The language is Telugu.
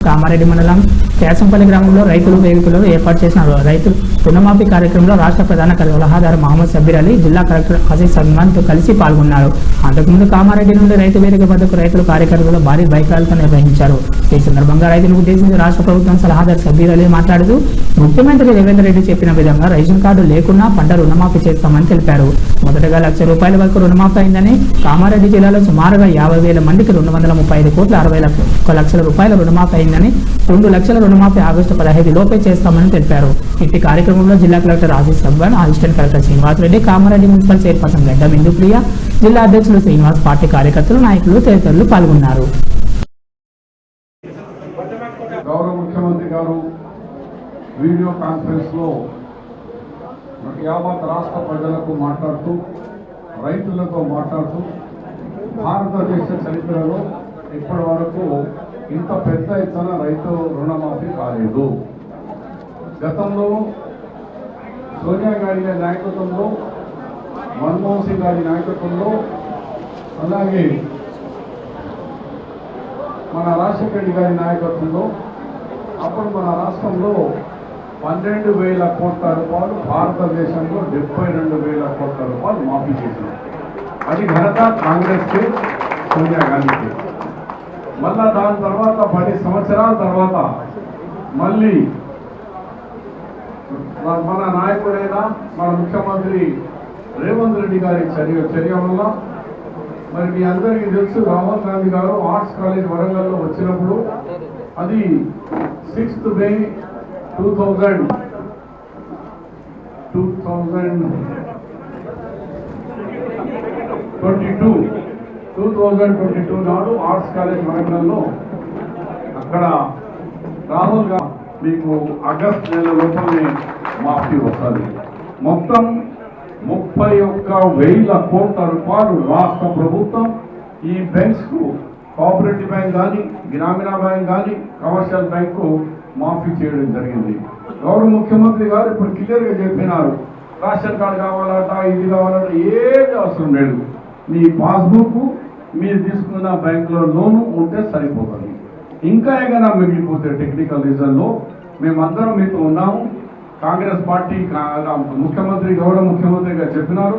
కామారెడ్డి మండలం కేసంపల్లి గ్రామంలో రైతులు వేదికలో ఏర్పాటు చేసిన రైతు రుణమాఫీ కార్యక్రమంలో రాష్ట్ర ప్రధాన సలహాదారు మహమ్మద్ సబ్బీర్ అలీ జిల్లా కలెక్టర్ అజయ్ సల్మాన్తో కలిసి పాల్గొన్నారు. అంతకుముందు కామారెడ్డి నుండి రైతు వేదిక వద్దకు రైతులు కార్యకర్తలు భారీ బైకాలతో నిర్వహించారు. ఈ సందర్భంగా రైతులు ఉద్దేశించి రాష్ట్ర ప్రభుత్వం సలహాదారు సబ్బీర్ అలీ మాట్లాడుతూ ముఖ్యమంత్రి రేవంత్ రెడ్డి చెప్పిన విధంగా రేషన్ కార్డు లేకున్నా పంట రుణమాఫీ చేస్తామని తెలిపారు. మొదటగా లక్ష రూపాయల వరకు రుణమాఫీ అయిందని కామారెడ్డి జిల్లాలో సుమారుగా యాభై వేల మందికి రెండు వందల ముప్పై ఐదు కోట్ల అరవై ఒక లక్షల రూపాయల రుణమాఫీ అయిందని రెండు లక్షల రుణమాఫీ ఆగస్టు పదహైదు లోపే చేస్తామని తెలిపారు. ఇట్టి కార్యక్రమంలో జిల్లా collector Ashish Sangwan assistant collector Srinivas Reddy Kamareddy municipal chairperson Gadda Indupriya జిల్లా అధ్యక్షులు శ్రీనివాస్ పార్టీ కార్యకర్తలు నాయకులు తదితరులు పాల్గొన్నారు. గౌరవ ముఖ్యమంత్రి గారు వీడియో కాన్ఫరెన్స్ యావత్ రాష్ట్ర ప్రజలకు మాట్లాడుతూ రైతులతో మాట్లాడుతూ భారతదేశ చరిత్రలో ఇప్పటి వరకు ఇంత పెద్ద ఎత్తున రైతు లేదు గతంలో సోనియా గారి నాయకత్వంలో మన్మోహన్ సింగ్ గారి నాయకత్వంలో అలాగే మన రాజశేఖర రెడ్డి గారి నాయకత్వంలో అప్పుడు మన రాష్ట్రంలో పన్నెండు వేల కోట్ల రూపాయలు భారతదేశంలో డెబ్బై రెండు వేల కోట్ల రూపాయలు మాఫీ చేసినాం అది ఘనత కాంగ్రెస్కి సోనియా గాంధీకి. మళ్ళా దాని తర్వాత పది సంవత్సరాల తర్వాత మళ్ళీ మన- నాయకుడైన మన ముఖ్యమంత్రి రేవంత్ రెడ్డి గారి చర్య చర్య వల్ల మరి మీ అందరికీ తెలుసు రాహుల్ గాంధీ గారు ఆర్ట్స్ కాలేజ్ వరంగల్లో వచ్చినప్పుడు అది sixth May two thousand. Two thousand twenty two two thousand twenty two నాడు ఆర్ట్స్ కాలేజ్ వరంగల్లో అక్కడ రాహుల్ గాంధీ మీకు ఆగస్ట్ నెల లోపలనే మాఫీ వస్తుంది. మొత్తం ముప్పై ఒక్క వేల కోట్ల రూపాయలు రాష్ట్ర ప్రభుత్వం ఈ బ్యాంక్స్కు కోఆపరేటివ్ బ్యాంక్ కానీ గ్రామీణ బ్యాంక్ కానీ కమర్షియల్ బ్యాంకు మాఫీ చేయడం జరిగింది. గౌరవ ముఖ్యమంత్రి గారు ఇప్పుడు క్లియర్గా చెప్పినారు. రేషన్ కార్డు కావాలట ఇది కావాలట ఏది అవసరం లేదు. మీ పాస్బుక్ మీరు తీసుకున్న బ్యాంకులో లోను ఉంటే సరిపోతుంది. ఇంకా ఏదైనా మిగిలిపోతే టెక్నికల్ రీజన్లో మేమందరం మీతో ఉన్నాము. కాంగ్రెస్ పార్టీ ముఖ్యమంత్రి గౌరవ ముఖ్యమంత్రిగా చెప్పినారు.